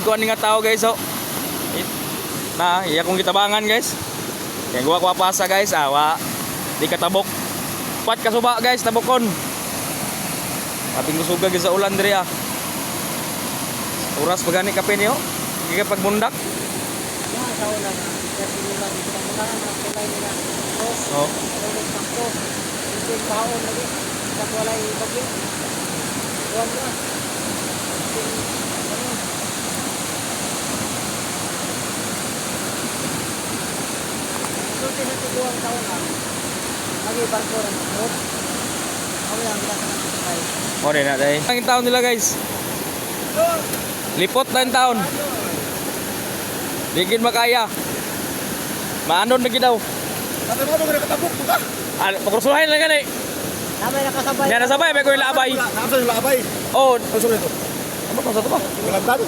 Kuha ni nga tao guys oh. Na, iya kong gitabangan guys. Kaya guwa ko pasa guys, awa. Di katabok. Pat kasuba guys, tabokon. Ating gusuga guys sa ulan diri ah. Oras pagani kape niyo. Giga pagbundak. Oh. baon lagi. Sa walay bagyo. Huwag Tiguang taon na. Lagi barko rin. Rot. Ako lang kita sa nakasakay. O din na day. Ang taon nila guys. Lipot na yung taon. Digin makaya. Maanon lagi daw. Sabi mo ba nakatabok mo ka? Ah, pagrusuhin lang gani. Namay nakasabay. Yan nasabay, may ko yung labay. Nakasal yung labay. Oh, Ano sa ito? ano pa sa to ba? Naglantan?